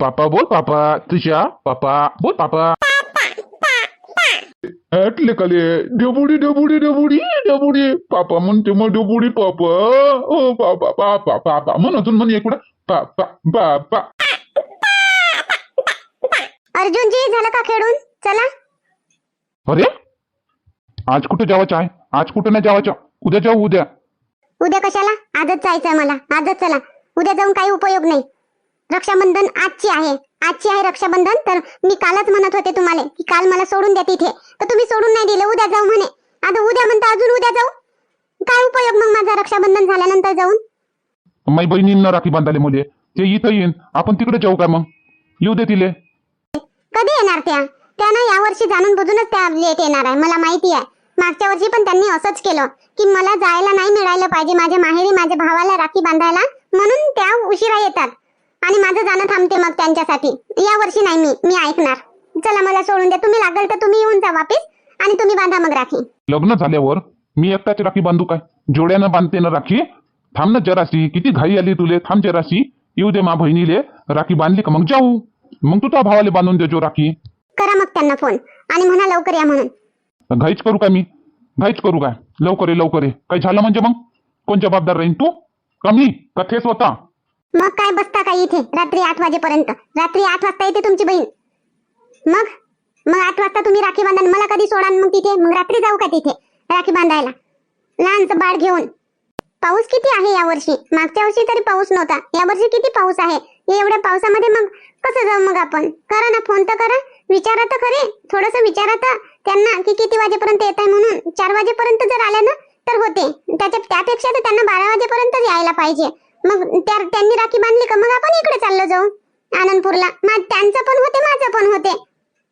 पापा बोल पापा तुझ्या पापा बोल पापा ऐकले काले डेबुडी डेबुडी डेबुडी डेबुडी. पापा म्हणते मग डेबुडी पापा ओ पापा पापा पापा म्हण अजून म्हण एक वेळा. पापा पापा अर्जुनजी झालं का खेळून? चला. अरे आज कुठे जावाचं आहे? आज कुठे नाही जावाचं उद्या जाऊ उद्या. उद्या कशाला? आजच जायचंय मला. आजच चला. उद्या जाऊन काही उपयोग नाही. रक्षाबंधन आजची आहे. आजची आहे रक्षाबंधन. तर मी कालच म्हणत होते तुम्हाला की काल मला सोडून द्या तिथे. तर तुम्ही सोडून नाही दिलं उद्या जाऊ म्हणे. आता उद्या म्हणता अजून उद्या जाऊ? काय उपयोग मग माझा रक्षाबंधन झाल्यानंतर जाऊन? माई बहिणींना राखी बांधाले मुले. ते इथं येईन. आपण तिकडे जाऊ का मग? येऊ दे तिले. कधी येणार त्या? त्यानं यावर्षी जाणून बुजूनच त्या लेट येणार आहे. मला माहिती आहे. मागच्या वर्षी पण त्यांनी असंच केलं की मला जायला नाही मिळायला पाहिजे. माझ्या माहेरी माझ्या भावाला राखी बांधायला. म्हणून त्या उशिरा येतात. आणि माझं जाणं थांबते मग त्यांच्यासाठी. या वर्षी नाही मी मी ऐकणार. चला मला सोडून द्या. तुम्ही लागेल तर तुम्ही येऊन जा वापिस आणि तुम्ही बांधा मग राखी. लग्न झाल्यावर मी एकटाच राखी बांधू काय? जोड्यानं बांधते ना राखी? थांब ना जराशी. किती घाई आली तुले. थांब जराशी. येऊ दे मा बहिणीले. राखी बांधली का मग जाऊ. मग तू त्या भावाला बांधून देजो राखी. करा मग त्यांना फोन. आणि म्हणा लवकर या म्हणून. घाईच करू का मी? घाईच करू काय? लवकर ये लवकर ये. काही झालं म्हणजे मग? कोण जबाबदार राहीन तू? कमी? का ते स्वतः मग काय बसता काय इथे? रात्री आठ वाजेपर्यंत. रात्री आठ वाजता येते तुमची बहीण. मग? मग आठ वाजता तुम्ही राखी बांधा मला कधी सोडाल मग तिथे. मग रात्री जाऊ का तिथे? राखी बांधायला. लहानचं बाळ घेऊन. पाऊस किती आहे यावर्षी मागच्या वर्षी तरी पाऊस नव्हता. यावर्षी किती पाऊस आहे? एवढ्या पावसामध्ये मग कसं जाऊ मग आपण? करा ना फोन तर करा. विचारा तर खरे. थोडस विचारा तर त्यांना की किती वाजेपर्यंत येत आहे म्हणून. चार वाजेपर्यंत जर आल्या ना तर होते. त्याच्या त्यापेक्षा तर त्यांना बारा वाजेपर्यंत यायला पाहिजे. मग त्या त्यांनी राखी बांधली का? मग आपण इकडे चाललो जाऊ. आनंदपूरला. मग त्यांचं पण होते माझं पण होते.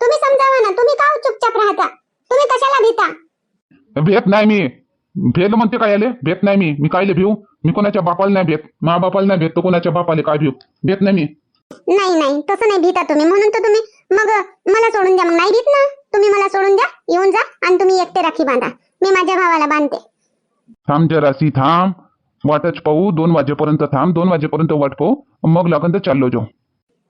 तुम्ही समजावा ना तुम्ही का चुपचाप राहता? तुम्ही कशाला भीता? भेट नाही मी. भेल म्हणते काय आले भेट नाही मी. मी कायले भिऊ? मी कोणाच्या बापाला नाही भेट मा बापाला नाही भेट तर कोणाच्या बापाला काय भिऊ? भेट नाही मी. नाही नाही. तसं नाही भीता तुम्ही. म्हणून तर तुम्ही मग मला सोडून द्या. मग नाही भीत ना? तुम्ही मला सोडून द्या. येऊन जा आणि तुम्ही एकटे राखी बांधा. मी माझ्या भावाला बांधते. थांब जराशी थांब. वाटच पाहू दोन वाजेपर्यंत थांब दोन वाजेपर्यंत वाट पाहू मग लागन तर चाललो जाऊ.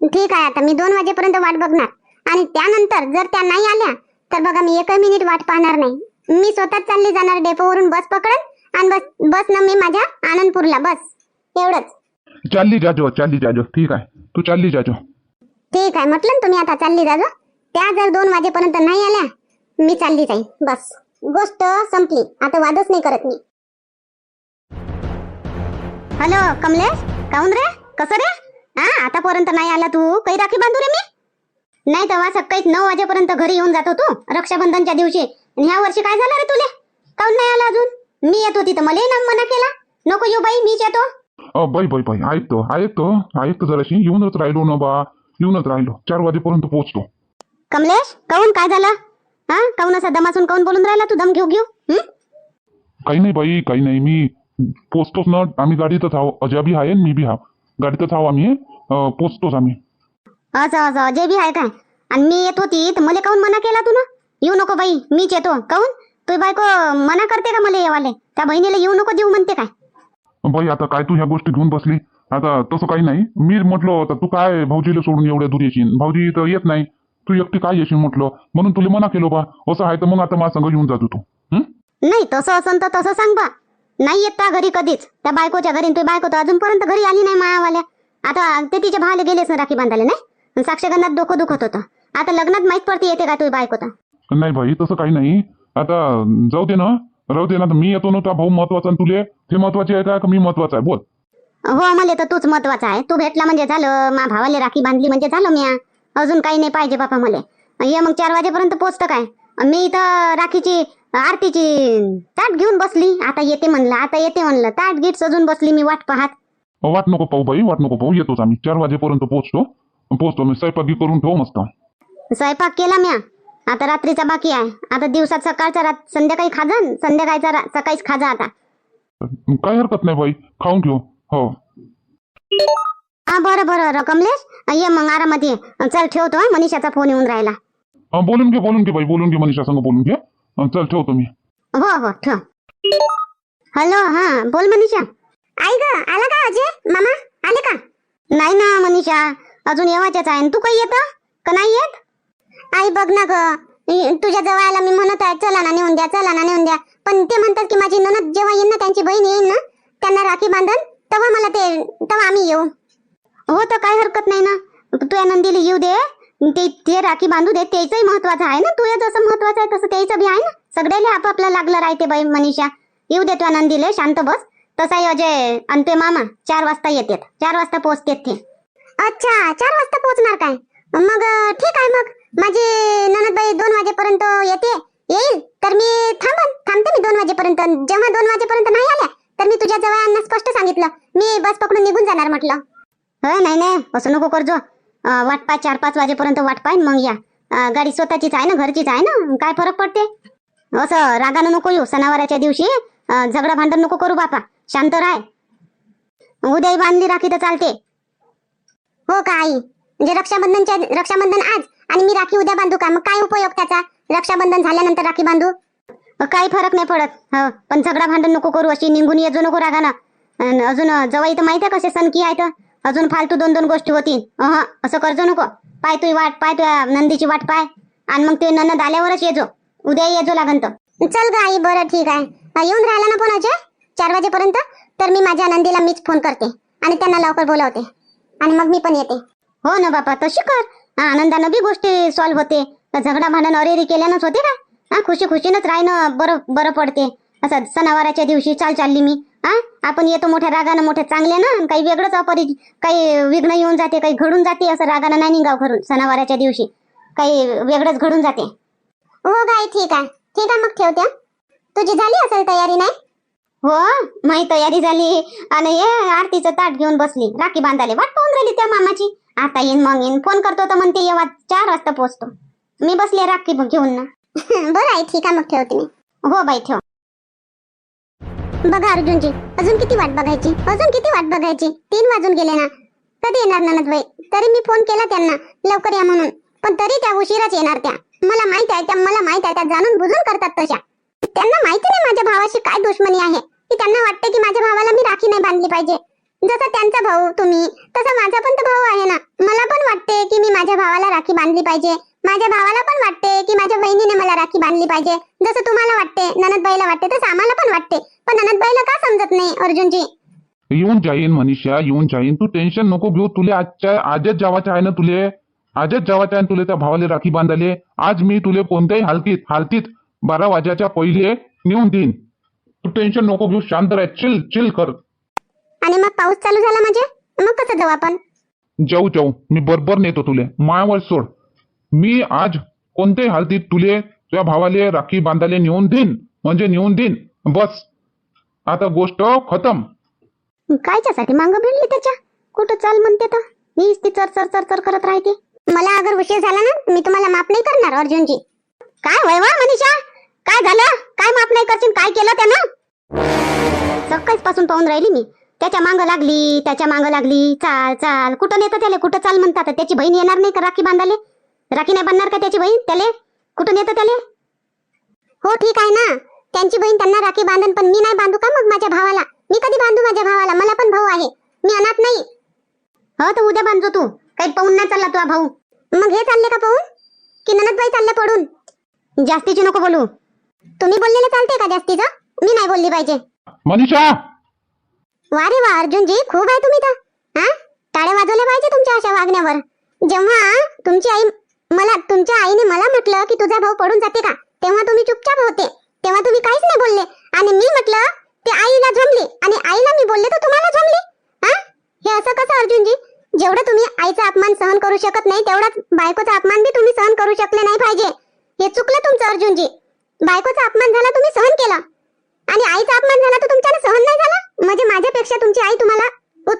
ठीक आहे आता मी दोन वाजेपर्यंत वाट बघणार. आणि त्यानंतर जर त्या नाही आल्या तर बघा मी एक मिनिट वाट पाहणार नाही. मी स्वतःच चालली जाणार डेपोवरून बस पकडत आणि बस बस न मी माझ्या आनंदपूरला बस. एवढंच. चालली जाजो चालली जाजो ठीक आहे. तू चालली जाजो ठीक आहे म्हटलं ना तुम्ही आता चालली जा जा. त्या जर दोन वाजेपर्यंत नाही आल्या मी चालली जाईन बस. गोष्ट संपली. आता वादच नाही करत मी. हॅलो कमलेश काऊन रे? कसं रे? हा आतापर्यंत नाही आला तू. काही राखी बांधू रे मी? नाही तेव्हा सकाळी नऊ वाजेपर्यंत घरी येऊन जातो तू रक्षाबंधनच्या दिवशी. आणि ह्या वर्षी काय झालं रे तुले? काऊन नाही आला अजून? मी येतो तिथं. मला ना मना केला? नको येऊ बाई मीच येतो. बाई बाई बाई ऐकतो ऐकतो ऐकतो जराशी. येऊनच राहिलो ना बा. येऊनच राहिलो. चार वाजेपर्यंत पोहोचतो. कमलेश काऊन? काय झालं? हा काऊन असा दमासून काऊन बोलून राहिला तू? दम घेऊ घेऊ? काही नाही बाई काही नाही. मी पोचतोच ना आम्ही गाडीतच आहो अजय बी आहे मी बी आहो गाडीतच आहो आम्ही अं, पोचतोच आम्ही. असं असं अजय बी आहे काय? आणि मी येत होती तर मला काऊन मना केला तू ना? येऊ नको बाई मीच येतो. काऊन? तुझी बायको मना करते का मला येवाले? त्या बहिणीला येऊ नको देऊ म्हणते काय? बाई आता काय तू ह्या गोष्टी घेऊन बसली? आता तसं काही नाही. मी म्हटलं आता तू काय भाऊजीला सोडून एवढ्या दूर येशील भाऊजी तर येत नाही. तू एकटी काय येशील म्हटलं? म्हणून तुला मना केलो बा. असं आहे तर मग आता माझ्या संग येऊन जातो तू. हं? नाही तसं असन तर तसं सांग बा. नाही येत त्या घरी कधीच? त्या बायकोच्या घरी तुझी बायको तर अजूनपर्यंत घरी आली नाही मायावाल्या. आता ते तिच्या भावाला गेलेच ना राखी बांधायला नाही? साक्षगंधात डोकं दुखत होतं. आता लग्नात माहीत पडते येते का तुझी बायको तर? नाही भाई तसं काही नाही. आता जाऊ दे ना. राहू दे ना. मी येतो ना भाऊ महत्त्वाचा तुले ते महत्त्वाचे आहे का मी महत्त्वाचा आहे? बोल. हो मला तर तूच महत्त्वाचा आहे. तू भेटला म्हणजे झालं. मा भावाला राखी बांधली म्हणजे झालं म्या. अजून काही नाही पाहिजे बापा मला. ये मग चार वाजेपर्यंत पोचतं काय? मी इथं राखीची आरतीची ताट घेऊन बसली. आता येते म्हणलं आता येते म्हणलं. ताट गीट सजून बसली मी वाट पाहत. वाट नको पाहू बाई वाट नको पाहू. येतोच आम्ही. चार वाजेपर्यंत पोहोचतो. पोहोचतो मी स्वयंपाकी करून ठेव मस्त. स्वयंपाक केला म्या. आता रात्रीचा बाकी आहे. आता दिवसात सकाळचा रात संध्याकाळी खाजा न, संध्याकाळचा रा- सकाळीच खाजा आता. काय हरकत नाही बाई. खाऊन घेऊ हो. हा बरं बरं. बरं कमलेश ये मग आरामात ये. चल ठेवतो हा. मनीषाचा फोन येऊन राहिला. अं, बोलून घे बोलून घे बाई. बोलून घे मनीषा संग बोलून घे. अं, चल ठेवतो मी. हो हो ठेव. हॅलो हा बोल मनीषा. आई ग आला का अजय मामा आले का? नाही ना मनीषा. अजून येवायच्याच आहे. तू काही येतं? का नाही येत? आई बघ ना ग. इ- तुझ्या जवळ आला मी म्हणत आहे चला ना नेऊन द्या चला ना नेऊन द्या. पण ते म्हणतात की माझी ननद जेव्हा येईन ना त्यांची बहीण येईन ना त्यांना राखी बांधन तेव्हा मला ते तेव्हा आम्ही येऊ. हो तर काय हरकत नाही ना. तू आनंदीला येऊ दे. ते ते राखी बांधू दे त्याचंही महत्वाचं आहे ना? तुझ्या जसं महत्वाचं आहे तसं त्याचं बी आहे ना? सगळ्याला आपापलं लागलं राहते बाई मनीषा. येऊ दे तू आनंदीले शांत बस. तसाही अजय आणि ते मामा चार वाजता येतात. चार वाजता पोहोचतात ते. अच्छा चार वाजता पोहोचणार काय? मग ठीक आहे मग. माझी ननदबाई दोन वाजेपर्यंत येते. येईल? तर मी थांबन. थांबते मी दोन वाजेपर्यंत. जेव्हा दोन वाजेपर्यंत नाही आल्या तर मी तुझ्या जवळ स्पष्ट सांगितलं. मी बस पकडून निघून जाणार म्हटलं. हो नाही नाही. असं नको करजो. वाट पाय चार पाच वाजेपर्यंत वाट पाय मग या. गाडी स्वतःचीच आहे ना घरचीच आहे ना? काय फरक पडते? असं रागानं नको येऊ सणावाराच्या दिवशी. झगडा भांडण नको करू बापा. शांत राह. उद्याही बांधली राखी तर चालते. हो का आई? म्हणजे रक्षाबंधनच्या रक्षाबंधन आज आणि मी राखी उद्या बांधू का? मग काय उपयोग त्याचा? रक्षाबंधन झाल्यानंतर राखी बांधू? काही फरक नाही पडत. हो पण झगडा भांडण नको करू अशी निघून येजो नको रागानं. अजून जवळ इथं माहिती आहे कसे सण की तर अजून फालतू दोन दोन गोष्टी होतील. अहं, असं करजो नको. पाय तुझी वाट पाय तुझ्या नंदीची वाट पाय. आणि मग ते नंद आल्यावरच येजो. उद्या येजो लागन तर. चल ग आई बरं ठीक आहे. येऊन राहिला ना फोन अजय? चार वाजेपर्यंत? तर मी माझ्या नंदीला मीच फोन करते. आणि त्यांना लवकर बोलावते. आणि मग मी पण येते. हो ना बापा तशी कर. आनंदानं बी गोष्टी सॉल्व्ह होते. झगडा भांडण अरेरी केल्यानंच होते का हा खुशी खुशीनच राहणं बरं बरं पडते. असं सणावाराच्या दिवशी चाल चालली मी. हा आपण येतो मोठ्या रागानं मोठ्या चांगल्या ना काही वेगळंच अपरि काही विघ्न येऊन जाते काही घडून जाते असं रागानं नाही निघाव घरून सणावाराच्या दिवशी. काही वेगळंच घडून जाते. हो गाई ठीक आहे. ठीक आहे मग ठेवते हं. तुझी झाली असेल तयारी नाही? हो माही तयारी झाली. आणि ये आरतीचं ताट घेऊन बसली. राखी बांधायला. वाट पाहून राहिली त्या मामाची. आता येईन मग येईन. फोन करतो तर म्हणते येवा चार वाजता पोहोचतो मी बसले राखी घेऊन ना. बरं आहे ठीक आहे मग ठेवते मी. हो बाई ठेव. बघा अर्जुनजी अजून किती वाट बघायची? अजून किती वाट बघायची? तीन वाजून गेले ना. कधी येणार ननदबाई तरी मी फोन केला त्यांना लवकर या म्हणून. पण तरी त्या उशिराच येणार त्या. मला माहीत आहे त्या मला माहीत आहे त्या जाणून बुजून करतात तशा. त्यांना माहिती नाही माझ्या भावाशी काय दुश्मनी आहे. की त्यांना वाटते की माझ्या भावाला मी राखी नाही बांधली पाहिजे. जसा त्यांचा भाऊ तुम्ही तसा माझा पण तर भाऊ आहे ना. मला पण वाटते की मी माझ्या भावाला राखी बांधली पाहिजे. माझ्या भावाला पण वाटते की माझ्या बहिणीने मला राखी बांधली पाहिजे. जसं तुम्हाला वाटते ननदबाईला वाटते तसं आम्हाला पण वाटते. पण ननदबाईला का समजत नाही अर्जुनजी? येऊन जाईन मनीषा येऊन जाईन. तू टेन्शन नको घेऊ. तुले आजच्या आजच जावाचं आहे ना तुले आजच जावाचं आहे तुले त्या भावाला राखी बांधाले. आज मी तुले कोणत्याही हालतीत हालतीत बारा वाजाच्या पहिले नेऊन देईन. तू टेन्शन नको घेऊ. शांत राह. चिल चिल कर. आणि मग पाऊस चालू झाला म्हणजे? मग कसं जाऊ आपण? जाऊ जाऊ. मी बरोबर नेतो तुले. मायावर सोड. मी आज कोणत्याही हालतीत तुले तुझ्या भावाले राखी बांधाले नेऊन देईन. म्हणजे नेऊन देईन. बस. आता गोष्ट खतम. कायच्यासाठी मांग भिडली त्याच्या? कुठं चाल म्हणते तर? मीच ती चर चर चर चर करत राहते. मला अगर उशीर झाला ना मी तुम्हाला माफ नाही करणार अर्जुनजी. काय होय वा मनीषा? काय झालं? काय माफ नाही करशील? काय केलं त्यानं? सकाळीच पासून पाहून राहिली मी. त्याच्या मांग लागली त्याच्या मांग लागली. चाल चाल. कुठं नेतं त्याला? कुठं चाल म्हणतात? त्याची बहीण येणार नाही का राखी बांधाले राखी नाही बांधणार का त्याची बहीण? त्याले? कुठं नेतं त्याले? हो ठीक आहे ना. त्यांची बहीण त्यांना राखी बांधन पण मी नाही बांधू का मग माझ्या भावाला? मी कधी बांधू माझ्या भावाला? मला पण भाऊ आहे. मी अनाथ नाही. हो तर उद्या बांधतो तू. काही पाहून नाही चालला तुझा भाऊ. मग हे चालले का पाहून? की ननदबाई चालले पडून? जास्तीची नको बोलू. तुम्ही बोललेले चालते का जास्तीचं? मी नाही बोलली पाहिजे. मनीषा! वा रे वा अर्जुनजी खूप आहे तुम्ही तर. हा? टाळे वाजवले पाहिजे तुमच्या अशा वागण्यावर. जेव्हा तुमची आई मला तुमच्या आईने मला म्हटलं की तुझा भाऊ पडून जाते का? तेव्हा तुम्ही चुपचाप होते. तेव्हा तुम्ही काहीच नाही बोलले. आणि मी म्हटलं ते आईला जमले. आणि आईला मी बोलले तर तुम्हाला जमले. हा? हे असं कसं अर्जुनजी? जेवढं तुम्ही आईचा अपमान सहन करू शकत नाही तेवढाच बायकोचा अपमान बी तुम्ही सहन करू शकले नाही पाहिजे. हे चुकलं तुमचं अर्जुनजी. बायकोचा अपमान झाला तुम्ही सहन केलं. आणि आईचा अपमान झाला तर तुमच्याला सहन नाही झाला? म्हणजे माझ्यापेक्षा तुमची आई तुम्हाला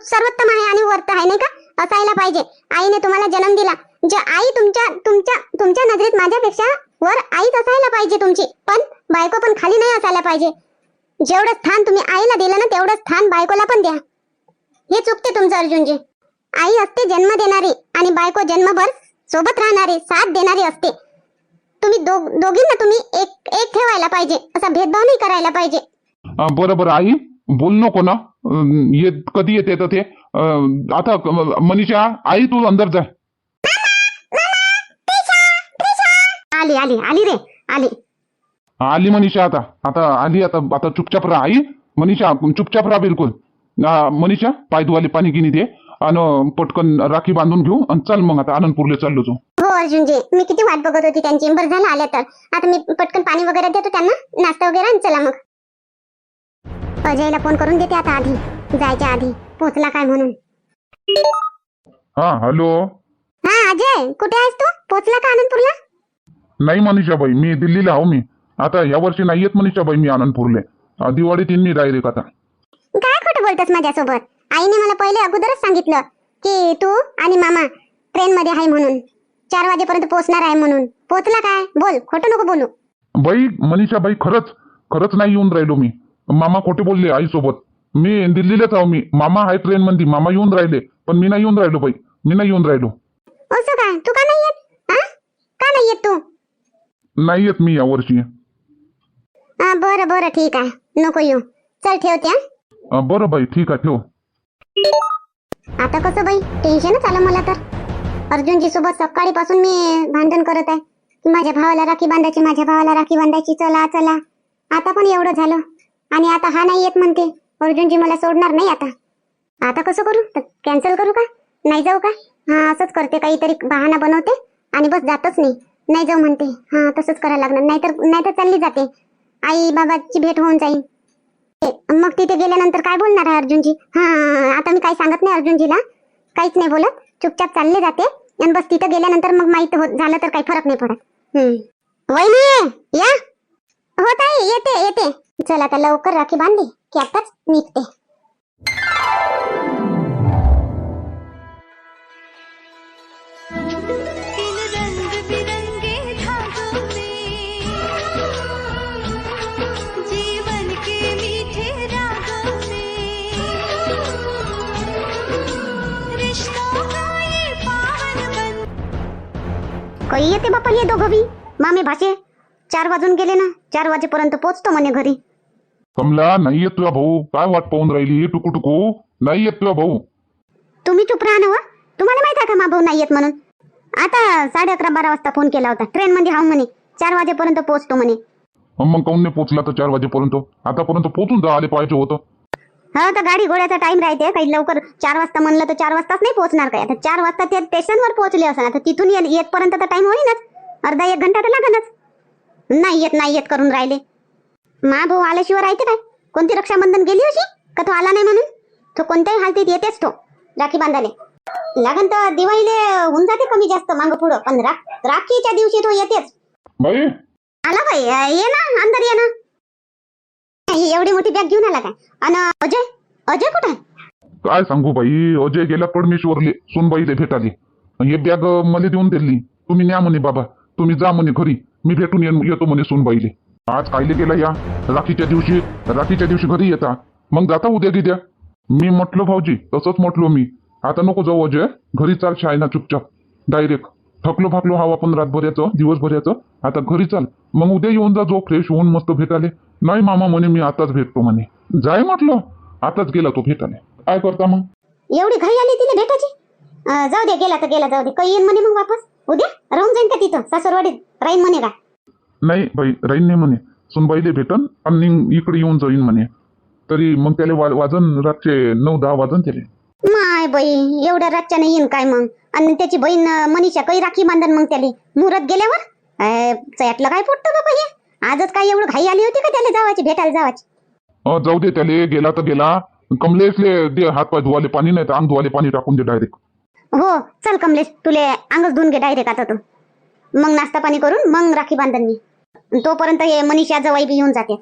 सर्वोत्तम आहे आणि वर्त आहे नाही का? असायला पाहिजे. आईने तुम्हाला जन्म दिला. जे आई तुमच्या तुमच्या तुमच्या नजरेत माझ्यापेक्षा वर आईच असायला पाहिजे तुमची. पण बायको पण खाली नाही असायला पाहिजे. जेवढं स्थान तुम्ही आईला दिलं ना तेवढं स्थान बायकोला पण द्या. हे चुकते तुमचं अर्जुनजी. आई असते जन्म देणारी आणि बायको जन्मभर सोबत राहणारी साथ देणारी असते. तुम्ही दो दोघींना तुम्ही एक एक ठेवायला पाहिजे. असा भेदभाव नाही करायला पाहिजे. बरोबर आई बोल नको ना. ये कधी येते तर ते? आता मनीषा आई तू अंदर जा. आली आली आली रे आली. आली मनीषा आता आता आली आता आता चुपचाप राहा आई. मनीषा चुपचाप राहा बिलकुल. आ, मनीषा पाय धुवाले पाणी गिनी दे आणि पटकन राखी बांधून घेऊ आणि चल मग आता आनंदपूरला चाललो तू हो अर्जुनजी मी किती वाट बघत होती त्यांची. बरं झालं आल्या तर. आता मी पटकन पाणी वगैरे देतो त्यांना नाश्ता वगैरे आणि चला मग. अजयला फोन करून देते आता आधी जायच्या आधी. पोचला काय म्हणून? हा हॅलो. हा अजय कुठे आहेस तू? पोचला का आनंदपूरला? नाही मनीषाबाई मी दिल्लीला आहो मी. आता या वर्षी नाही येत मनीषाबाई मी आनंदपूरले. अं, दिवाळीत येईन मी डायरेक्ट आता. काय खोटं बोलतोस माझ्यासोबत. आईने मला पहिले अगोदरच सांगितलं की तू आणि मामा ट्रेन मध्ये आहे म्हणून. चार वाजेपर्यंत पोहोचणार आहे म्हणून. पोहोचला काय? बोल खोटं नको बोलू. बाई मनीषाबाई खरंच खरंच नाही येऊन राहिलो मी. मामा खोटे बोलले आईसोबत. मी दिल्लीलाच आहो मी. मामा आहे ट्रेन मध्ये मामा येऊन राहिले. पण मी नाही येऊन राहिलो बाई. मी नाही येऊन राहिलो. असं काय? तू का नाही येत? हा? का नाही येत तू? नाही येत मी यावर्षी हा बरं बरं ठीक आहे. नको येऊ. चल ठेवते हा. अं, बरं बाई ठीक आहे ठेव. आता कसं बाई? टेन्शनच आलं मला तर. अर्जुनजी सोबत सकाळीपासून मी भांडण करत आहे. की माझ्या भावाला राखी बांधायची माझ्या भावाला राखी बांधायची चला चला. आता पण एवढं झालं. आणि आता हा नाही येत म्हणते. अर्जुनजी मला सोडणार नाही आता. आता कसं करू? कॅन्सल करू का? नाही जाऊ का? हा असंच करते. काहीतरी बहाणा बनवते आणि बस जातच नाही. नाही जाऊ म्हणते. हा तसंच करायला लागणार. नाहीतर नाहीतर चालली जाते. आई बाबाची भेट होऊन जाईल मग तिथे गेल्यानंतर काय बोलणार आहे अर्जुनजी? हा आता मी काही सांगत नाही अर्जुनजीला. काहीच नाही बोलत. चुपचाप चालले जाते. आणि बस तिथं गेल्यानंतर मग माहीत होत झालं तर काही फरक नाही पडत. हम्म. वहिनी या. हो ताई येते येते. चल आता लवकर राखी बांधली की आताच निघते. येते बापा ये दोघं बी मामे भाषे चार वाजून गेले ना चार वाजेपर्यंत पोचतो म्हणे घरी. कमला नाही येत तुझा भाऊ. काय वाट पाहून राहिली टुकू टुकू नाही येत तुझा भाऊ. तुम्ही चुप राहा ना व. तुम्हाला माहीत आहे का मा भाऊ नाही येत म्हणून? आता साडे अकरा बारा वाजता फोन केला होता. ट्रेन मध्ये हाव म्हणे. चार वाजेपर्यंत पोहोचतो म्हणे. मग काऊन नाही तर चार वाजेपर्यंत? आतापर्यंत पोचून जा आले पाहिजे होतं. हा तर गाडी घोड्याचा टाइम राहते. काही लवकर चार वाजता म्हणलं तर चार वाजताच नाही पोहोचणार काय. आता चार वाजता ते स्टेशनवर पोहोचले असं आता तिथून येतपर्यंत तर टाइम होईनच. अर्धा एक घंटा तर लागणच नाही येत नाही येत करून राहिले. मा भाऊ आल्याशिवाय राहते काय? कोणती रक्षाबंधन गेली अशी? का तो आला नाही म्हणून? तो कोणत्याही हालतीत येतेच तो राखी बांधाले लागन तर दिवाळीले होऊन जाते कमी जास्त मागं पुढं. पण राखीच्या दिवशी तो येतेच. बाई. आला बाई. ये ना अंदर ये ना. ही एवढी मोठी बॅग घेऊन आला काय? आणि अजय? अजय कुठे काय सांगू बाई अजय गेला परमेश्वरले सोनबाईले भेटाले. हे बॅग मला देऊन दिली. तुम्ही न्या म्हणे बाबा. तुम्ही जा म्हणे घरी. मी भेटून येतो म्हणे सोनबाईले. आज कायले गेला या? राखीच्या दिवशी राखीच्या दिवशी घरी येता. मग जाता उद्या गिद्या? मी म्हटलो भाऊजी तसंच म्हटलो मी. आता नको जाऊ अजय. घरी चाल शाळेना चुपचाप. डायरेक्ट थकलो फाकलो हवा आपण रातभऱ्याचं दिवसभऱ्याचं आता घरी चाल. मग उद्या येऊन जा जो फ्रेश होऊन मस्त भेटाले नाही मामा म्हणे मी आताच भेटतो म्हणे. जाय म्हटलं. आताच गेला तो भेटाले काय करता मग? एवढी घाई आली तिला भेटायची? अं, जाऊ दे गेला तर गेला जाऊ दे. काही येईन म्हणे मग वापस. उद्या? राहून जाईन का तिथं? सासरवाडीत. राहीन म्हणे का? नाही बाई राहीन नाही म्हणे. सुनबाईले भेटन आणि इकडे येऊन जाईन म्हणे. तरी मग त्याला वा- वाजन रातचे नऊ दहा वाजन त्याले. बाई एवढ्या रातच्या नाही येईन काय मग? आणि त्याची बहीण मनीषा काही राखी बांधन मग त्याला? मुहूर्त गेल्यावर? चयातलं काय फुटतं बाबा हे? आजच काय एवढं घाई आली होती का त्याला जावाची भेटायला जावाची? जाऊ दे त्याले गेला तर गेला. कमलेशले दे हात पाय धुवाले पाणी नाही तर अंग धुवाले पाणी टाकून दे डायरेक्ट हो चल कमलेश तुले अंगच धुवून घे डायरेक्ट आता तू. मग नाश्ता पाणी करून मग राखी बांधन मी. तोपर्यंत हे मनीषा जवाई बी येऊन जाते.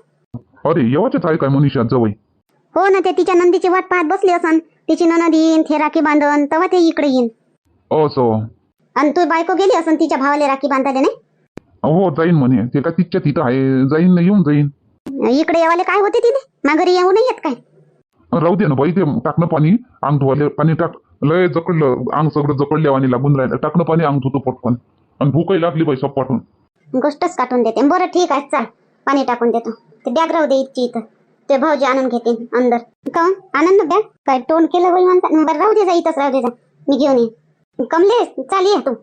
अरे येवाचेच आहे काय मनीषा जवळ? हो ना ते तिच्या नंदीची वाट पाहत बसली असन. तिची ननद येईन ते राखी बांधन तेव्हा ते इकडे येईन. असं आणि तू बायको गेली असन तिच्या भावाला राखी बांधायला नाही? हो जाईन म्हणे. ते काय तिच्या तिथं आहे. जाईन ना येऊन जाईन. इकडे येवाले काय होते तिथे माघारी येऊ नाही येत काय? राहू दे ना बाई ते टाकणं पाणी अंग धुवाले पाणी टाक. लय जकडलं अंग सगळं जकडल्या आणि लागून राहिलं. टाकणं पाणी अंग धुतो पटकन. आणि भूकही लागली बाई सपाटून गोष्टच काटून देते. बरं ठीक आहे चाल. पाणी टाकून देतो. ते बॅग राहू दे इथची इथं. ते भाऊजी आणून घेते अंदर. का आनंद द्या. काय तोंड केलं बाई माणसा बरं राहू दे जा इथंच राहू दे जा. मी घेऊन ये कमले चाल ये तू.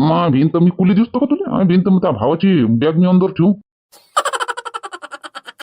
मग भिंत मी कुली दिसतो का तुला? भिंत मग त्या भावाची बॅग मी अंदर ठेवू.